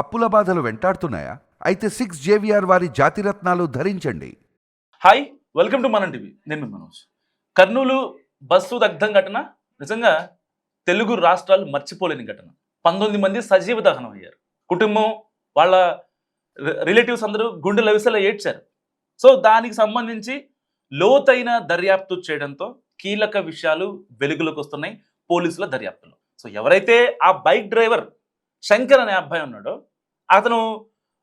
అప్పుల బాధలు వెంటాడుతున్నాయా? అయితే సిక్స్ జేవిఆర్ వారి జాతిరత్నాలు ధరించండి. Hi welcome to Manam TV. నేను మీ మనోజ్. కర్నూలు బస్సు దగ్ధం ఘటన నిజంగా తెలుగు రాష్ట్రాలు మర్చిపోలేని ఘటన. పంతొమ్మిది మంది సజీవ దహనం అయ్యారు. కుటుంబం వాళ్ళ రిలేటివ్స్ అందరూ గుండెల విసల ఏడ్చారు. సో దానికి సంబంధించి లోతైన దర్యాప్తు చేయడంతో కీలక విషయాలు వెలుగులోకి వస్తున్నాయి పోలీసుల దర్యాప్తులో. సో ఎవరైతే ఆ బైక్ డ్రైవర్ శంకర్ అనే అబ్బాయి ఉన్నాడో అతను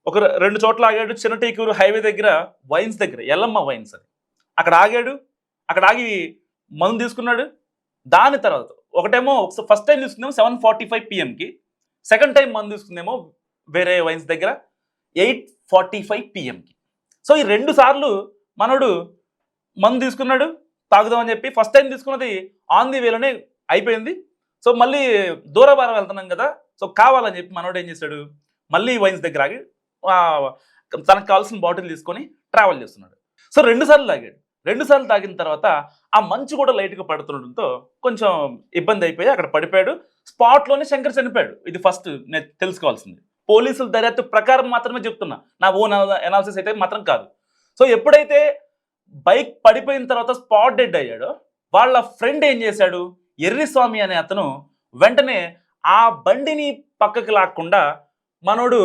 ఒక రెండు చోట్ల ఆగాడు. చిన్నటీకూరు హైవే దగ్గర వైన్స్ దగ్గర ఎల్లమ్మ వైన్స్ అని అక్కడ ఆగాడు. అక్కడ ఆగి మందు తీసుకున్నాడు. దాని తర్వాత ఒకటేమో ఫస్ట్ టైం తీసుకుందేమో సెవెన్ ఫార్టీ ఫైవ్ పిఎంకి సెకండ్ టైం మందు తీసుకుందేమో వేరే వైన్స్ దగ్గర ఎయిట్ ఫార్టీ ఫైవ్ పిఎంకి సో ఈ రెండు సార్లు మనోడు మందు తీసుకున్నాడు తాగుదామని చెప్పి ఫస్ట్ టైం తీసుకున్నది ఆన్ ది వేలోనే అయిపోయింది. సో మళ్ళీ దూరభారం వెళ్తున్నాం కదా. సో కావాలని చెప్పి మనోడు ఏం చేశాడు? మళ్ళీ వైన్స్ దగ్గర ఆగి తనకు కావాల్సిన బాటిల్ తీసుకొని ట్రావెల్ చేస్తున్నాడు. సో రెండు సార్లు తాగాడు. రెండు సార్లు తాగిన తర్వాత ఆ మంచు కూడా లైట్గా పడుతుండడంతో కొంచెం ఇబ్బంది అయిపోయి అక్కడ పడిపోయాడు. స్పాట్లోనే శంకర్ చనిపోయాడు. ఇది ఫస్ట్ నేను తెలుసుకోవాల్సింది. పోలీసుల దర్యాప్తు ప్రకారం మాత్రమే చెప్తున్నా. నా ఓన్ ఎనాలిసిస్ అయితే మాత్రం కాదు. సో ఎప్పుడైతే బైక్ పడిపోయిన తర్వాత స్పాట్ డెడ్ అయ్యాడో వాళ్ళ ఫ్రెండ్ ఏం చేశాడు? ఎర్రిస్వామి అనే అతను వెంటనే ఆ బండిని పక్కకి లాక్కుండా మనోడు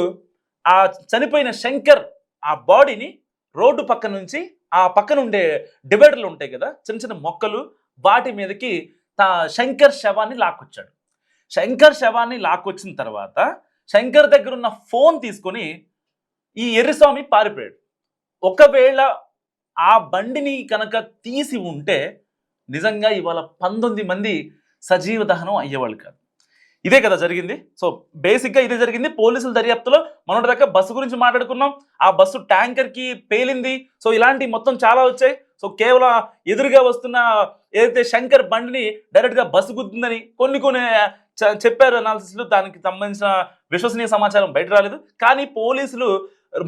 ఆ చనిపోయిన శంకర్ ఆ బాడీని రోడ్డు పక్క నుంచి ఆ పక్కన ఉండే డివైడర్లు ఉంటాయి కదా చిన్న చిన్న మొక్కలు వాటి మీదకి తా శంకర్ శవాన్ని లాక్కొచ్చాడు. శంకర్ శవాన్ని లాక్కొచ్చిన తర్వాత శంకర్ దగ్గర ఉన్న ఫోన్ తీసుకొని ఈ ఎర్రిస్వామి పారిపోయాడు. ఒకవేళ ఆ బండిని కనుక తీసి ఉంటే నిజంగా ఇవాళ పంతొమ్మిది మంది సజీవ దహనం అయ్యేవాళ్ళు కాదు. ఇదే కదా జరిగింది. సో బేసిక్గా ఇదే జరిగింది. పోలీసుల దర్యాప్తులో మొన్నటి దాకా బస్సు గురించి మాట్లాడుకున్నాం. ఆ బస్సు ట్యాంకర్కి పేలింది. సో ఇలాంటి మొత్తం చాలా వచ్చాయి. సో కేవలం ఎదురుగా వస్తున్న ఏదైతే శంకర్ బండిని డైరెక్ట్గా బస్సు గుద్దిందని కొన్ని కొన్ని చెప్పారు అనాలిసిస్లు దానికి సంబంధించిన విశ్వసనీయ సమాచారం బయట రాలేదు. కానీ పోలీసులు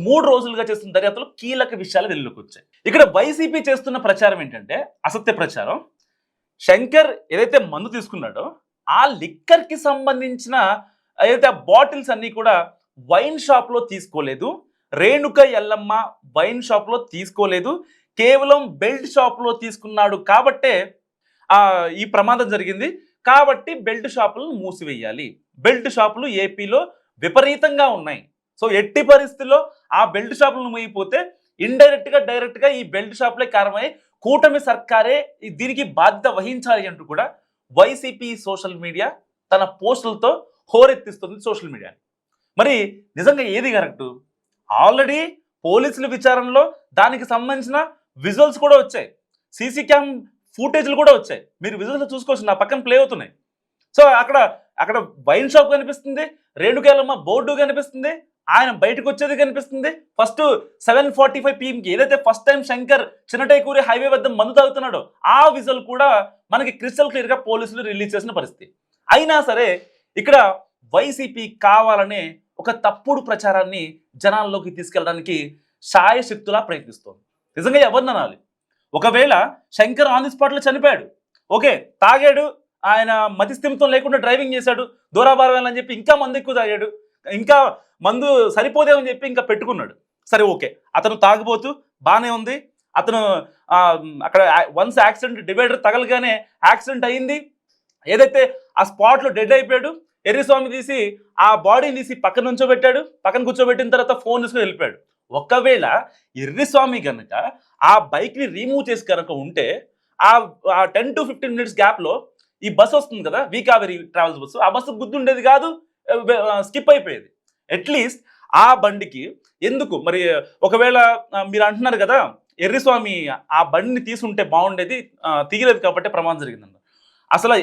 మూడు రోజులుగా చేస్తున్న దర్యాప్తులో కీలక విషయాలు వెలుగులోకి వచ్చాయి. ఇక్కడ వైసీపీ చేస్తున్న ప్రచారం ఏంటంటే అసత్య ప్రచారం. శంకర్ ఏదైతే మందు తీసుకున్నాడో ఆ లిక్కర్కి సంబంధించిన ఏదైతే ఆ బాటిల్స్ అన్నీ కూడా వైన్ షాప్లో తీసుకోలేదు. రేణుక ఎల్లమ్మ వైన్ షాప్లో తీసుకోలేదు. కేవలం బెల్ట్ షాప్లో తీసుకున్నాడు కాబట్టే ఈ ప్రమాదం జరిగింది. కాబట్టి బెల్ట్ షాపులను మూసివేయాలి. బెల్ట్ షాపులు ఏపీలో విపరీతంగా ఉన్నాయి. సో ఎట్టి పరిస్థితుల్లో ఆ బెల్ట్ షాపులను మూయిపోతే ఇండైరెక్ట్గా డైరెక్ట్గా ఈ బెల్ట్ షాపులే కారణమై కూటమి సర్కారే దీనికి బాధ్యత వహించాలి అంటూ కూడా వైసీపీ సోషల్ మీడియా తన పోస్టులతో హోరెత్తిస్తుంది సోషల్ మీడియాని మరి నిజంగా ఏది కరెక్ట్? ఆల్రెడీ పోలీసుల విచారణలో దానికి సంబంధించిన విజువల్స్ కూడా వచ్చాయి. సీసీ క్యామ్ ఫుటేజ్లు కూడా వచ్చాయి. మీరు విజువల్స్ చూసుకోవచ్చు నా పక్కన ప్లే అవుతున్నాయి. సో అక్కడ అక్కడ వైన్ షాప్ కనిపిస్తుంది రేణుకేలమ్మ బోర్డు కనిపిస్తుంది ఆయన బయటకు వచ్చేది కనిపిస్తుంది. ఫస్ట్ సెవెన్ ఫార్టీ ఫైవ్ పిఎంకి ఏదైతే first time Shankar Chinnatekur highway వద్ద మందు తాగుతున్నాడో ఆ విజువల్ కూడా మనకి క్రిస్టల్ క్లియర్గా పోలీసులు రిలీజ్ చేసిన పరిస్థితి. అయినా సరే ఇక్కడ వైసీపీ కావాలనే ఒక తప్పుడు ప్రచారాన్ని జనాల్లోకి తీసుకెళ్ళడానికి శాయశక్తులా ప్రయత్నిస్తోంది. నిజంగా ఎవరిని ఒకవేళ శంకర్ ఆన్ ది స్పాట్లో చనిపోయాడు ఓకే తాగాడు ఆయన మతిస్థిమితం లేకుండా డ్రైవింగ్ చేశాడు దూరాభారం వెళ్ళని చెప్పి ఇంకా మంది ఎక్కువ తాగాడు ఇంకా మందు సరిపోదేమని చెప్పి ఇంకా పెట్టుకున్నాడు. సరే ఓకే. అతను తాగిపోతూ బాగానే ఉంది. అతను అక్కడ వన్స్ యాక్సిడెంట్ డివైడర్ తగలగానే యాక్సిడెంట్ అయింది. ఏదైతే ఆ స్పాట్లో డెడ్ అయిపోయాడు ఎర్రిస్వామి తీసి ఆ బాడీని తీసి పక్కన నుంచోబెట్టాడు. పక్కన కూర్చోబెట్టిన తర్వాత ఫోన్ తీసుకుని వెళ్ళిపోయాడు. ఒకవేళ ఎర్రిస్వామి కనుక ఆ బైక్ని రిమూవ్ చేసి కనుక ఉంటే ఆ టెన్ టు ఫిఫ్టీన్ మినిట్స్ గ్యాప్లో ఈ బస్సు వస్తుంది కదా వి ట్రావెల్స్ బస్సు ఆ బస్సు గుర్తుండేది కాదు. స్కిప్ అయిపోయేది. అట్లీస్ట్ ఆ బండికి ఎందుకు? మరి ఒకవేళ మీరు అంటున్నారు కదా ఎర్రిస్వామి ఆ బండిని తీసుంటే బాగుండేది తీయలేదు కాబట్టి ప్రమాదం జరిగిందండి అసలు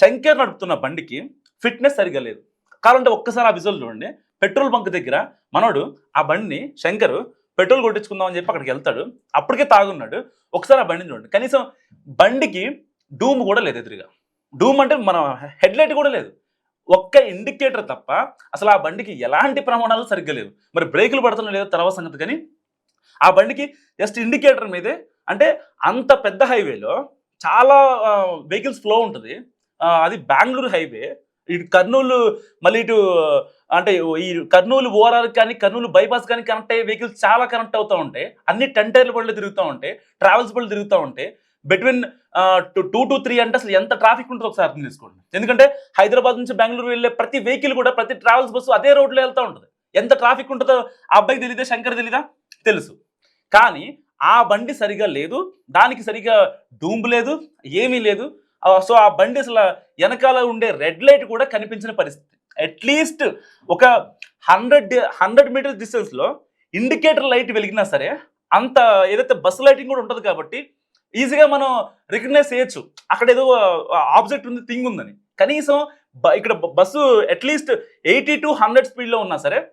శంకర్ నడుపుతున్న బండికి ఫిట్నెస్ సరిగా లేదు. కావాలంటే ఒక్కసారి ఆ విజువల్ చూడండి. పెట్రోల్ బంక్ దగ్గర మనోడు ఆ బండిని శంకర్ పెట్రోల్ కొట్టించుకుందాం అని చెప్పి అక్కడికి వెళ్తాడు. అప్పటికే తాగున్నాడు. ఒకసారి ఆ బండిని చూడండి. కనీసం బండికి డూమ్ కూడా లేదు ఎదురుగా. డూమ్ అంటే మన హెడ్లైట్ కూడా లేదు. ఒక్క ఇండికేటర్ తప్ప అసలు ఆ బండికి ఎలాంటి ప్రమాణాలు సరిగ్గా లేవు. మరి బ్రేకులు పడుతున్నా లేదో తర్వాత సంగతి కానీ ఆ బండికి జస్ట్ ఇండికేటర్ మీదే అంటే అంత పెద్ద హైవేలో చాలా వెహికల్స్ ఫ్లో ఉంటుంది. అది బెంగళూరు హైవే ఇటు కర్నూలు మళ్ళీ ఇటు అంటే ఈ కర్నూలు ఓవరాల్ కానీ కర్నూలు బైపాస్ కానీ కనెక్ట్ అయ్యే వెహికల్స్ చాలా కనెక్ట్ అవుతూ ఉంటాయి. అన్ని టెంటైర్ల బళ్ళు తిరుగుతూ ఉంటాయి. ట్రావెల్స్ బళ్ళు తిరుగుతూ ఉంటాయి. బిట్వీన్ టూ టు త్రీ అంటే అసలు ఎంత ట్రాఫిక్ ఉంటుందో ఒకసారి అర్థం చేసుకోండి. ఎందుకంటే హైదరాబాద్ నుంచి బెంగళూరు వెళ్ళే ప్రతి వెహికల్ కూడా ప్రతి ట్రావెల్స్ బస్సు అదే రోడ్లో వెళ్తూ ఉంటుంది. ఎంత ట్రాఫిక్ ఉంటుందో ఆ అబ్బాయికి తెలియదా శంకర్ తెలీదా? తెలుసు. కానీ ఆ బండి సరిగా లేదు. దానికి సరిగా డూంబు లేదు. ఏమీ లేదు. సో ఆ బండి అసలు వెనకాల ఉండే రెడ్ లైట్ కూడా కనిపించిన పరిస్థితి. అట్లీస్ట్ ఒక హండ్రెడ్ హండ్రెడ్ మీటర్స్ డిస్టెన్స్లో ఇండికేటర్ లైట్ వెలిగినా సరే అంత ఏదైతే బస్సు లైటింగ్ కూడా ఉంటుంది కాబట్టి ఈజీగా మనం రికగ్నైజ్ చేయొచ్చు. అక్కడ ఏదో ఆబ్జెక్ట్ ఉంది థింగ్ ఉందని. కనీసం బ- ఇక్కడ bus at least eighty to hundred స్పీడ్లో ఉన్నా సరే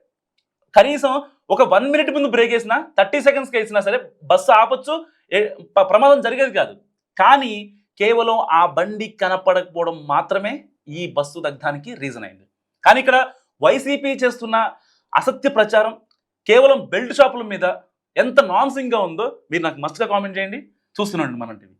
కనీసం ఒక వన్ మినిట్ ముందు బ్రేక్ వేసినా థర్టీ సెకండ్స్కి వేసినా సరే బస్సు ఆపచ్చు ప్రమాదం జరిగేది కాదు. కానీ కేవలం ఆ బండి కనపడకపోవడం మాత్రమే ఈ బస్సు దగ్ధానికి రీజన్ అయింది. కానీ ఇక్కడ వైసీపీ చేస్తున్న అసత్య ప్రచారం కేవలం బెల్ట్ షాపుల మీద ఎంత నాన్సింగ్గా ఉందో మీరు నాకు మస్తుగా కామెంట్ చేయండి. చూస్తున్నాండి మన టీవీ.